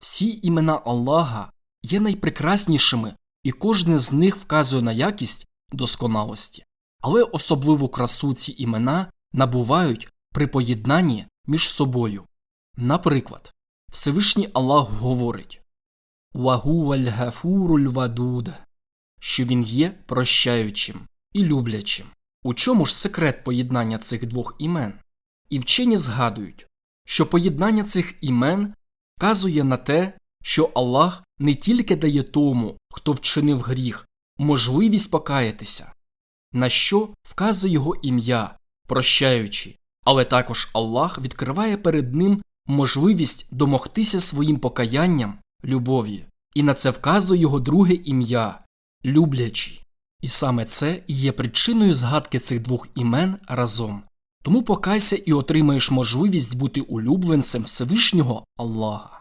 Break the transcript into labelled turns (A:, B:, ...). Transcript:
A: Всі імена Аллаха є найпрекраснішими, і кожне з них вказує на якість досконалості. Але особливу красу ці імена набувають при поєднанні між собою. Наприклад, Всевишній Аллах говорить вадуд, що він є прощаючим і люблячим. У чому ж секрет поєднання цих двох імен? І вчені згадують, що поєднання цих імен вказує на те, що Аллах не тільки дає тому, хто вчинив гріх, можливість покаятися, на що вказує його ім'я, прощаючи, але також Аллах відкриває перед ним можливість домогтися своїм покаянням любові, і на це вказує його друге ім'я люблячий. І саме це є причиною згадки цих двох імен разом. Тому покайся і отримаєш можливість бути улюбленцем Всевишнього Аллаха.